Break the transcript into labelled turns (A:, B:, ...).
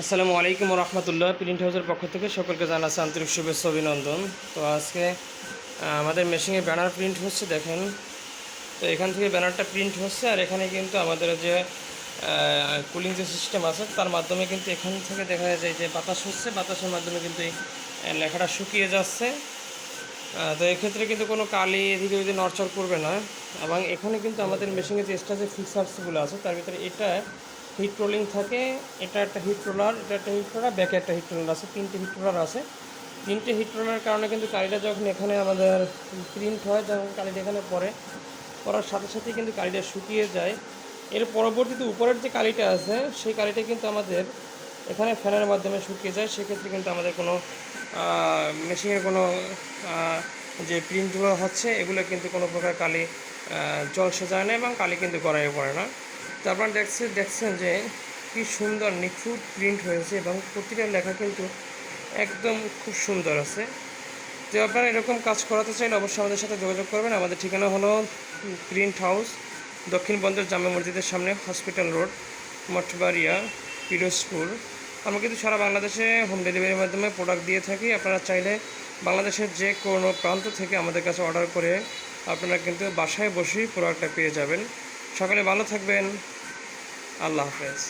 A: আসসালামু আলাইকুম রহমতুল্লাহ প্রিন্ট হাউসের পক্ষ থেকে সকলকে জানাচ্ছি আন্তরিক শুভেচ্ছা অভিনন্দন। তো আজকে আমাদের মেশিনে ব্যানার প্রিন্ট হচ্ছে, দেখেন। তো এখান থেকে ব্যানারটা প্রিন্ট হচ্ছে, আর এখানে কিন্তু আমাদের যে কুলিং যে সিস্টেম আছে, তার মাধ্যমে কিন্তু এখান থেকে দেখা যায় যে বাতাস হচ্ছে, বাতাসের মাধ্যমে কিন্তু এই লেখাটা শুকিয়ে যাচ্ছে। তো এক্ষেত্রে কিন্তু কোনো কালি এদিকে যদি নড়চড় করবে না। এবং এখানে কিন্তু আমাদের মেশিনে যে এক্সট্রা যে ফিক্সার্সগুলো আছে, তার ভিতরে এটা হিট রোলিং থাকে, এটা একটা হিট রোলার, এটা একটা হিট রোলার, ব্যাকে একটা হিট রোলার আছে, তিনটে হিট রোলার আছে। তিনটে হিট রোলার কারণে কিন্তু কালিটা যখন এখানে আমাদের প্রিন্ট হয়, যখন কালিটা এখানে পড়ে, পড়ার সাথে সাথে কিন্তু কালিটা শুকিয়ে যায়। এর পরবর্তীতে উপরের যে কালিটা আছে, সেই কালিটা কিন্তু আমাদের এখানে ফ্যানের মাধ্যমে শুকিয়ে যায়। সেক্ষেত্রে কিন্তু আমাদের কোনো মেশিনের কোনো যে প্রিন্টগুলো হচ্ছে, এগুলো কিন্তু কোনো প্রকার কালি জলসে যায় না এবং কালি কিন্তু গড়াইয়ে পড়ে না। তো আপনারা দেখছেন দেখছেন যে কি সুন্দর, নিখুঁত প্রিন্ট হয়েছে এবং প্রতিটা লেখা কিন্তু একদম খুব সুন্দর আছে। তো আপনারা এরকম কাজ করাতে চাইলে অবশ্যই আমাদের সাথে যোগাযোগ করবেন। আমাদের ঠিকানা হলো প্রিন্ট হাউস, দক্ষিণ বন্দর জামে মসজিদের সামনে হসপিটাল রোড, মঠবাড়িয়া, পিরোজপুর। আমরা কিন্তু সারা বাংলাদেশে হোম ডেলিভারির মাধ্যমে প্রোডাক্ট দিয়ে থাকি। আপনারা চাইলে বাংলাদেশের যে কোনো প্রান্ত থেকে আমাদের কাছে অর্ডার করে আপনারা কিন্তু বাসায় বসেই প্রোডাক্টটা পেয়ে যাবেন। সকালে ভালো থাকবেন। আল্লাহ হাফেজ।